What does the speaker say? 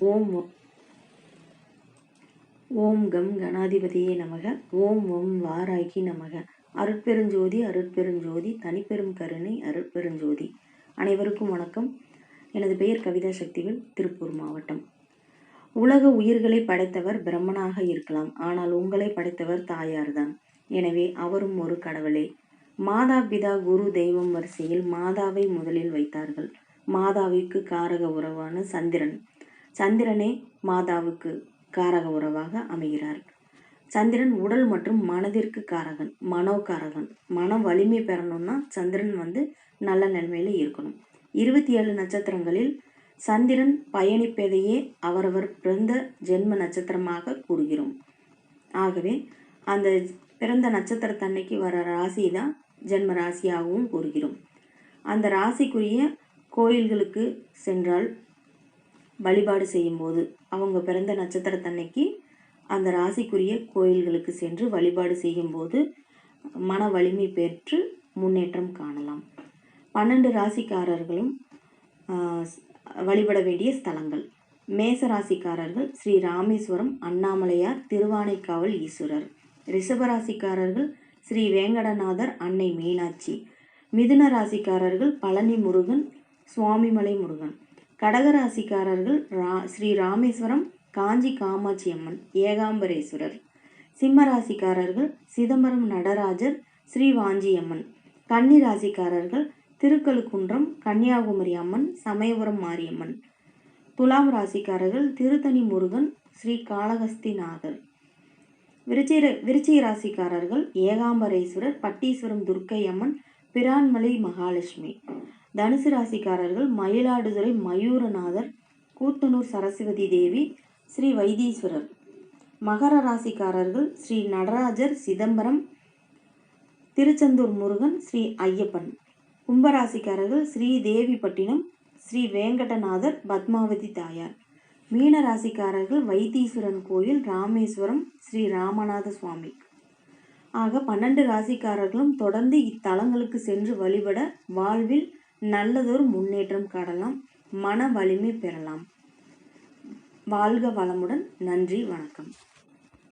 ஓம் ஓம் come கணாதிபதியே நமக. ஓம் ஓம் வாராகி நமக. அருட்பெருஞ்சோதி அருட்பெருஞ்சோதி தனிப்பெரும் கருணை அருட்பெருஞ்சோதி. அனைவருக்கும் வணக்கம். எனது பெயர் கவிதா சக்திவேல் திருப்பூர் மாவட்டம். உலக உயிர்களை படைத்தவர் பிரம்மனாக இருக்கலாம். ஆனால் உங்களை படைத்தவர் தாயார்தான். எனவே அவரும் ஒரு கடவுளே. மாதா பிதா குரு தெய்வம் வரிசையில் மாதாவை முதலில் வைத்தார்கள். மாதாவிற்கு காரக உறவான சந்திரன். சந்திரனே மாதாவுக்கு காரக உறவாக அமைகிறார். சந்திரன் உடல் மற்றும் மனதிற்கு காரகன் மனோகாரகன். மன வலிமை பெறணும்னா சந்திரன் வந்து நல்ல நிலைமையில இருக்கணும். இருபத்தி ஏழு நட்சத்திரங்களில் சந்திரன் பயணிப்பதையே அவரவர் பிறந்த ஜென்ம நட்சத்திரமாக கூறுகிறோம். ஆகவே அந்த பிறந்த நட்சத்திரத்தன்னைக்கு வர ராசி தான் ஜென்ம ராசியாகவும் கூறுகிறோம். அந்த ராசிக்குரிய கோயில்களுக்கு சென்றால் வழிபாடு செய்யும்போது அவங்க பிறந்த நட்சத்திரத்தன்னைக்கு அந்த ராசிக்குரிய கோயில்களுக்கு சென்று வழிபாடு செய்யும்போது மன வலிமை பெற்று முன்னேற்றம் காணலாம். பன்னெண்டு ராசிக்காரர்களும் வழிபட வேண்டிய ஸ்தலங்கள். மேச ராசிக்காரர்கள் ஸ்ரீ ராமேஸ்வரம் அண்ணாமலையார் திருவானைக்காவல் ஈஸ்வரர். ரிஷபராசிக்காரர்கள் ஸ்ரீ வேங்கடநாதர் அன்னை மீனாட்சி. மிதுன ராசிக்காரர்கள் பழனி முருகன் சுவாமிமலை முருகன். கடக ராசிக்காரர்கள் ரா ஸ்ரீ ராமேஸ்வரம் காஞ்சி காமாட்சி அம்மன் ஏகாம்பரேஸ்வரர். சிம்ம ராசிக்காரர்கள் சிதம்பரம் நடராஜர் ஸ்ரீ வாஞ்சியம்மன் கன்னி ராசிக்காரர்கள் திருக்கழுக்குன்றம் கன்னியாகுமரி அம்மன் சமயபுரம் மாரியம்மன். துலாம் ராசிக்காரர்கள் திருத்தணி முருகன் ஸ்ரீ காளஹஸ்திநாதர் விருச்சிக விருச்சிக ராசிக்காரர்கள் ஏகாம்பரேஸ்வரர் பட்டீஸ்வரம் துர்க்கை அம்மன் பிரான்மலை மகாலட்சுமி. தனுசு ராசிக்காரர்கள் மயிலாடுதுறை மயூரநாதர் கூத்தனூர் சரஸ்வதி தேவி ஸ்ரீ வைத்தீஸ்வரர். மகர ராசிக்காரர்கள் ஸ்ரீ நடராஜர் சிதம்பரம் திருச்செந்தூர் முருகன் ஸ்ரீ ஐயப்பன். கும்பராசிக்காரர்கள் ஸ்ரீ தேவிப்பட்டினம் ஸ்ரீ வேங்கடநாதர் பத்மாவதி தாயார். மீன ராசிக்காரர்கள் வைத்தீஸ்வரன் கோயில் ராமேஸ்வரம் ஸ்ரீ ராமநாத சுவாமி. ஆக பன்னெண்டு ராசிக்காரர்களும் தொடர்ந்து இத்தலங்களுக்கு சென்று வழிபட வாழ்வில் நல்லதொரு முன்னேற்றம் காணலாம். மன வலிமை பெறலாம். வாழ்க வளமுடன். நன்றி. வணக்கம்.